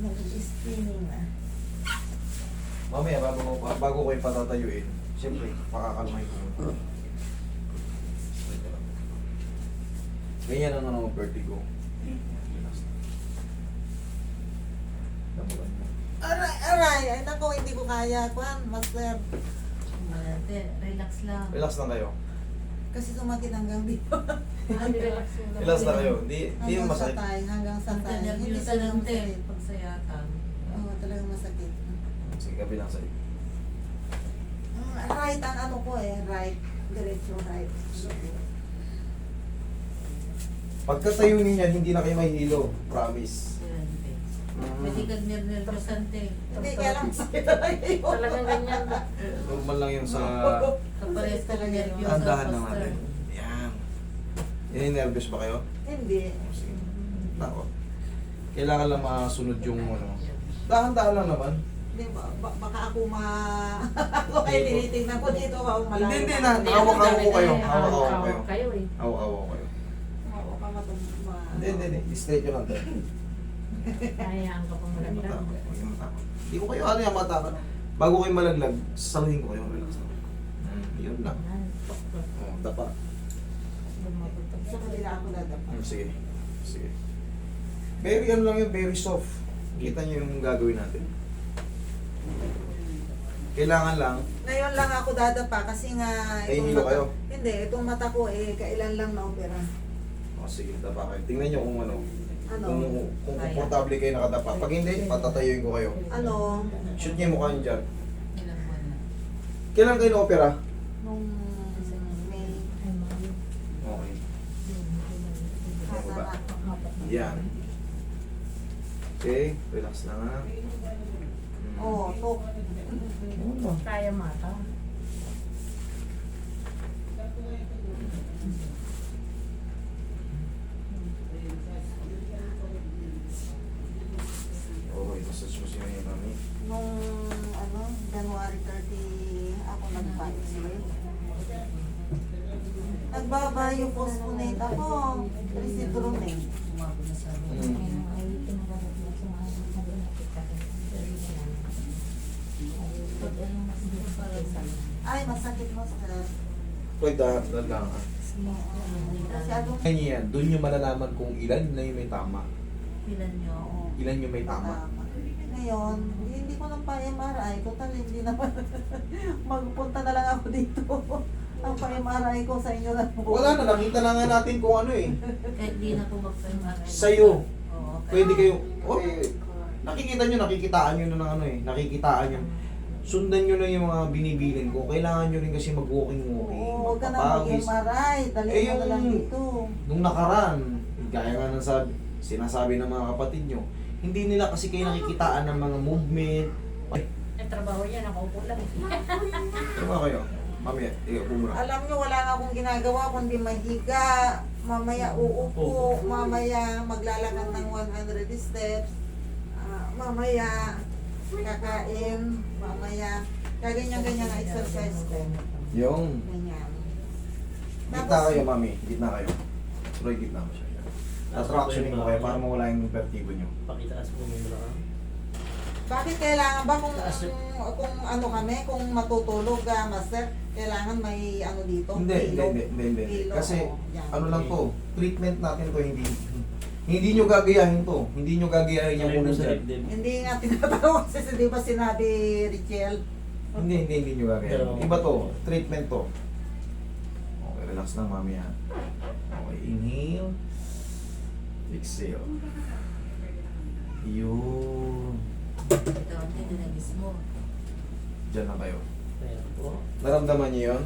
Nag-spinning na. Mamaya, bago, ko- bago ko yung patatayuin, siyempre, makakalmay ko. Ganyan ang ano, vertigo. Aray, aray! Ay, naku, hindi ko kaya. Kwan, master. Ate, relax lang. Relax lang kayo. Kasi sumakit hanggang dito. Ah, relax lang. Relax lang kayo. Hindi, hindi yung Hanggang sa masakit. tay, hanggang sa Ang tay. Hindi nervous talagang lang te, masakit. Pag sayatan. Oo, talagang masakit. Sige, gabi lang sa'yo. Mm, Right ang ano ko eh, right. Diretso right. Pagkatayo niyo yan, hindi na kayo mahilo. Promise. Yan, te. Mm. Pwede kag nervousan te. Hindi, kaya lang masakit talaga yun. Talagang ganyan. Normal lang yun sa... Kapares ka lang nervous. Andahan lang natin. Yan. Yan, nervous ba kayo? Hindi. Sige. Nako. Kailangan lang masunod yung ano. Dahan-dahan lang naman. Hindi, ba- ba- baka ako ma... ako kayo tinitingnan ko dito, ako malayo. Hindi, hindi na. Hawak-hawak ko kayo. Hawak-hawak ko kayo. kayo eh. Hawak-hawak ko kayo. Oo, ka. Hindi, hindi, hindi. Straight yun lang tayo. Hayaan ka pang Huwag yung malaglag. matakot. Huwag yung matakot. Hindi ko kayo ano yung matakot. Bago kayo malaglag, sasaluhin ko kayo. Relax lang. Hmm, yun lang. Yan. Oh, dapa. Sa kabila ako dadapa. Hmm, sige. Sige. Very ano lang yun, very soft. Kita niyo yung gagawin natin. Kailangan lang, Ngayon lang ako dadapa kasi nga... itong Nahihilo mata- kayo? Hindi, itong mata ko eh, kailan lang na-opera. oh, sige, dapa kayo. Tingnan niyo kung ano. Ano? Kung, kung komportable kayo nakadapa. Pag hindi, patatayuin ko kayo. Ano? Shoot niyo yung mukha niyo dyan. Ilang buwan na. Kailan kayo na-opera? Nung May... Okay. Hasa na. Yan. Okay, relax lang ha. Hmm. Oo, tok. Oo. Kaya mata. Okay, massage mo siya yung mami. Nung ano, January 30, ako nagpa-x-ray. Nagbaba yung postponate ako. Na sa Mm. Ay, masakit mo sir. Pwede dahan lang ha. Kasi ano, Kanya yan, doon nyo malalaman kung ilan na yung may tama. Ilan nyo? oo. Ilan yung may tama. Tama. Ngayon, hindi ko lang pa-MRI. Total, hindi naman. Magpunta na lang ako dito. Ang pa-MRI ko sa inyo lang po. Wala na, nakita na nga natin kung ano eh. Kahit di na po magpa-MRI. Sa'yo. Oo. Pwede kayo, oh, nakikita nyo, nakikitaan nyo na ng ano eh. Nakikitaan nyo. Sundan nyo lang yung mga binibilin ko. Kailangan nyo rin kasi mag-walking-walking. Oo, huwag ka na magpapawis. mag-MRI. Dali Eh, mo na lang yung- dito. Nung nakaraan, gaya nga ng sabi, sinasabi ng mga kapatid nyo, hindi nila kasi kayo nakikitaan ng mga movement. Ay, Eh, trabaho yan. Nakaupo lang. ano ba kayo? Mamaya, ikaw po muna. Alam nyo, wala nga akong ginagawa kundi mahiga. Mamaya uupo. Mamaya maglalakad ng 100 steps. Ah, mamaya kakain. Kaganyan-ganyan ang exercise ko. Yung, Ganyan. gitna kayo, mami. Gitna kayo. Roy, gitna mo siya. Attractioning mo kayo para mawala yung vertigo nyo. Pakitaas mo yung mga Bakit kailangan ba kung Taas kung ano kami, kung matutulog ka, master, kailangan may ano dito? Hindi, hindi, hindi, hindi, hindi. Pillow, Kasi, yan. ano lang to, treatment natin to, hindi, hindi nyo gagayahin to. Hindi nyo gagayahin yung ulo sa dyan. Hindi nga tinatanong kasi di ba sinabi Richel? Hindi, hindi, hindi nyo. Pero- Iba to, treatment to. Okay, relax lang mami ha. Okay, inhale. Exhale. Yun. Ito ang tinanagis mo. Diyan na kayo. Ayan po. Naramdaman niyo yun?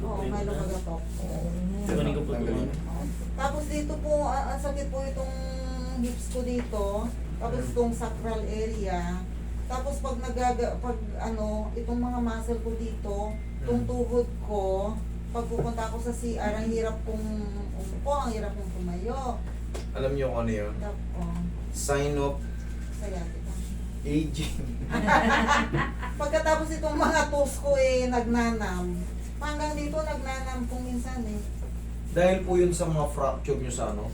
Oo, may lumagatok. Oo. Diyan na, tanggalin. Tapos dito po, ang sakit po itong hips ko dito. Tapos Mm. itong sacral area. Tapos pag nagaga, pag ano, itong mga muscle ko dito, itong Mm. tuhod ko, pag pupunta ako sa CR, ang hirap kong umupo, ang hirap kong tumayo. Alam niyo kung ano yun? Tapos, Sign of sciatica. aging. Pagkatapos itong mga toes ko eh, nagnanam. Hanggang dito nagnanam kung minsan eh. Dahil po yun sa mga fracture nyo sa ano,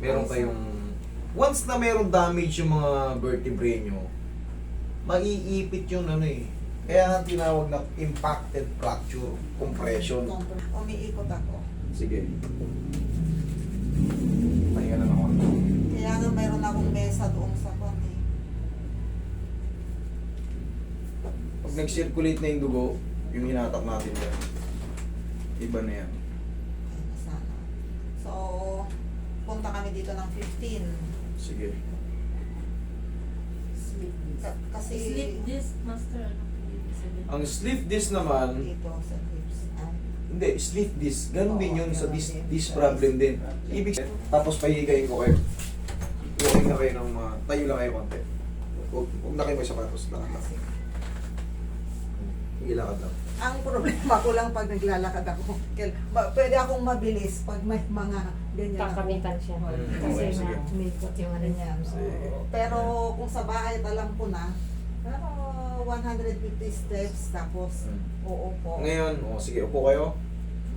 meron kayong once na meron damage yung mga vertebrae nyo, maiipit yung ano eh. Kaya nga tinawag na impacted fracture, compression. Umiikot ako. Sige. Pahinga na ako. Kaya nga mayroon akong mesa doon sa kwan eh. Pag nag-circulate na yung dugo, yung hinatak natin yan, iba na yan. Sana. So, punta kami dito ng 15. Sige. Ka- kasi Sleep disc, master. Ano po ibig sabihin? Ang sleeve disc naman, dito sa hips. Ah, hindi, sleeve disc. Ganon din yun sa ganun din. disc problem din. Ibig sabihin, tapos pahihigayin ko kayo. Walking na kayo ng mga, tayo lang kayo konti. Huwag, huwag na kayo may sapatos. Lakad lang. Sige, lakad lang. Ang problema ko lang pag naglalakad ako, Kel, ma- pwede akong mabilis pag may mga ganyan. ako. Kakamitan siya. Mm, Kasi okay, sige. na umikot yung ano niya. Sige. Pero kung sa bahay, alam ko na, pero 150 steps, tapos Mm. uupo. Ngayon, oh, sige, upo kayo.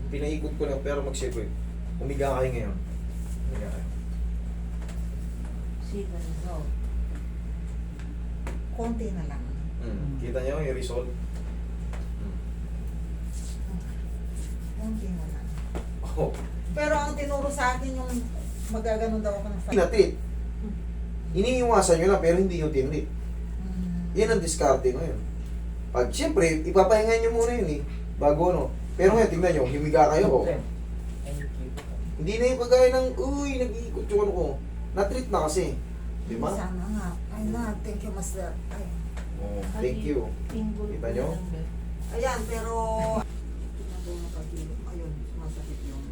Pinaikot ko na, pero mag-circulate. Umiga kayo ngayon. Umiga kayo. See the result. Konti na lang. Mm. Kita nyo yung result? Mm. Konti na lang. Oh, Pero ang tinuro sa akin yung magaganon daw ako ng tinatrit. Iniiwasan nyo na, pero hindi yung tinrit. Mm. Yan ang diskarte ngayon. Pag siyempre, ipapahinga nyo muna yun eh. Bago ano. Pero ngayon, tingnan nyo, himiga kayo. Oh. Hindi na yung kagaya ng, uy, nag-iikot yung ano ko. Na-treat na kasi. Di ba? Sana nga. Ay na, thank you, Master. Ay. Oh, thank you. Kita ko nyo? lang? Ayan, pero... Ayun, sumasakit yung...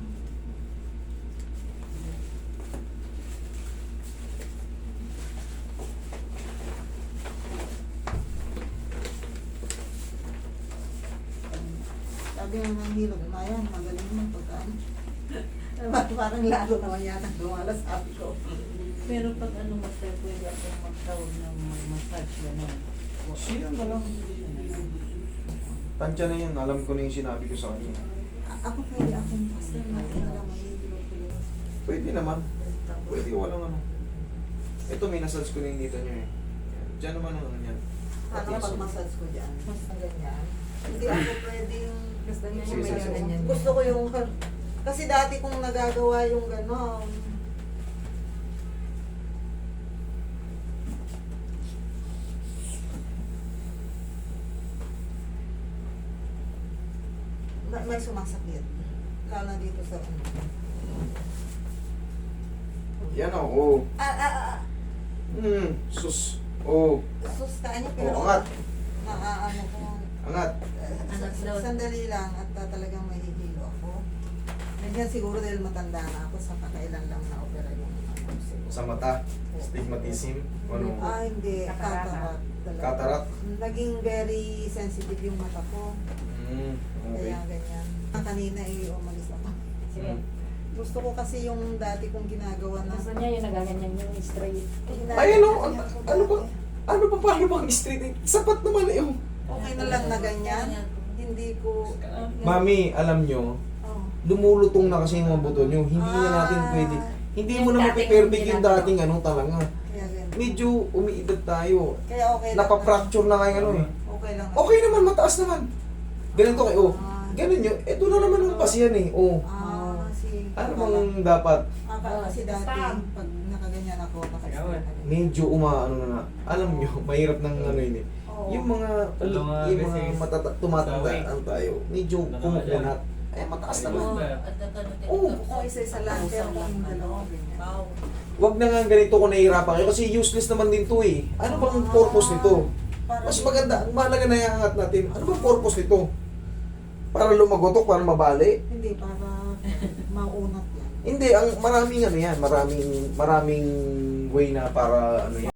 Sabi nga ng hilo, Mayan, magaling naman pagka ano. Parang lalo naman yata lumala sabi ko. Pero pag ano master, pwede akong magtawag ng mag-massage gano'n. Sino na lang? Tansya na yan, alam ko na yung sinabi ko sa kanya. A- Ako pwede akong pastor na alam mo hilo. Pwede naman. Pwede, walang ano. Ito, may nasals ko na yung dito nyo eh. Yan. Diyan naman ang ano yan. Ano pag massage ko dyan? Ang ganyan. Hindi ako pwedeng... Gusto niya Sige, sige, sige. Gusto ko yung... Kasi dati kong nagagawa yung gano'n. May, may sumasakit. Lalo na dito sa ano. Yan o, oh. Ah, ah, ah. Hmm, sus. Oh, Sus, kanya pero... oh, angat. Na, ah, ano ko. Angat. Daw. Sandali lang at ah, talagang may hihilo ako. Nandiyan siguro dahil matanda na ako sa kakailan lang na opera yung ano. Sa mata. Stigmatism. Ano? Ah, hindi. Katarata. Cataract. talaga. Cataract? Naging very sensitive yung mata ko. Hmm, okay. Kaya ganyan. Ah, Kanina eh, umalis ako. Sige. Hmm. Gusto ko kasi yung dati kong ginagawa na... Gusto niya yung nagaganyan yung straight. O, ano, ano ba? Ano ba paano bang straight? Sapat naman eh. Okay na lang na ganyan. Hindi ko... Mami, alam nyo, Oh. lumulutong na kasi yung mga buto nyo. Hindi na natin Ah. pwede. Hindi mo Yung na dating mapiperfect yung dating ano talaga. Kaya ganyan. Medyo umiidad tayo. Kaya okay lang. Napapfracture na kayo ano eh. Okay lang. Okay naman, mataas naman. Ganito kayo. Oh. Ah. Ganun nyo. Ito na naman ang pasiyan eh. Oh. Ah, si... Ano bang dapat? Ah, pa- kasi dati, pag nakaganyan ako, ako. Medyo umaano na na. Alam nyo, mahirap ng ano yun eh. Oo. Yung mga, Talo nga yung mga matata, tumatanda sawi. ano tayo, medyo kumukunat. Eh, mataas naman. At nagkano Oo. Oo, isa-isa lang, pero kung dalawa, ganyan. Wow. Wag na nga ganito kung nahihirapan kayo kasi useless naman din to eh. Ano bang purpose nito? Para Mas maganda, ang mahalaga na iangat natin. Ano bang purpose nito? Para lumagotok, para mabali? Hindi, para maunat yan. Hindi, ang maraming ano yan, maraming maraming way na para ano yan.